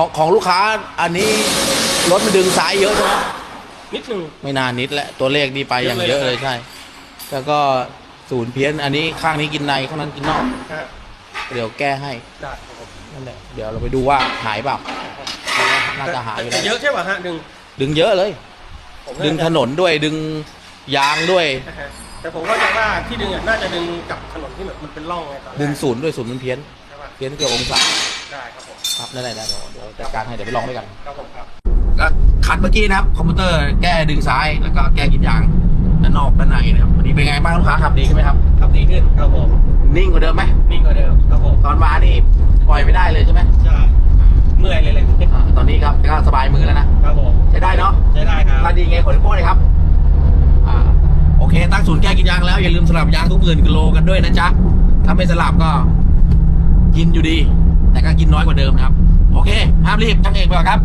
ของของลูกค้าอันนี้รถมันดึงซ้ายเยอะใช่ไหมนิดนึงไม่นานนิดแล้วตัวเลขดีไปอย่างเยอะเลยใช่ แล้วก็ศูนย์เพี้ยน อันนี้ข้างนี้กินในข้างนั้นกินนอกฮะเดี๋ยวแก้ให้ได้ครับผมนั่นแหละเดี๋ยวเราไปดูว่าหายเปล่าน่าจะหายอยู่แต่แล้วเยอะใช่ป่ะฮะดึงดึงเยอะเลย ผมดึงถนนด้วยดึงยางด้วยแต่ผมเข้าใจว่าที่ดึงอะน่าจะดึงกับถนนที่แบบมันเป็นร่องไงตอนแรกดึงศูนย์ด้วยศูนย์มันเพี้ยนใช่ป่ะเพี้ยนเกือบองศา ได้ครับผมครับนั่นแหละเดี๋ยวเดี๋ยวจัดการให้เดี๋ยวไปลองด้วยกัน ครับผมครับ ก็คัดเมื่อกี้นะครับ คอมพิวเตอร์แก้ดึงซ้ายแล้วก็แก้กินยางด้านนอกด้านในนะครับวันนี้เป็นไงบ้างลูกค้าขับดีขึ้นไหมครับครับดีขึ้นครับผมนิ่งกว่าเดิมไหมนิ่งกว่าเดิมครับผมตอนมานี่ปล่อยไม่ได้เลยใช่ไหมใช่เมื่อยเลยเลยอ่าตอนนี้ครับก็สบายมือแล้วนะครับผมใช้ได้เนาะใช้ได้ครับถ้าดีไงขอนิ้วโป้งเลยครับอ่าโอเค ตั้งศูนย์แก้กินยางแล้วอย่าลืมสลับยางทุกหมื่นกิโลกันด้วยนะจ๊ะถ้าไม่สลับก็กินอยู่ดีแต่ก็ กินน้อยกว่าเดิมนะครับ โอเคห้ามรีบช่างเอกไปก่อนครับ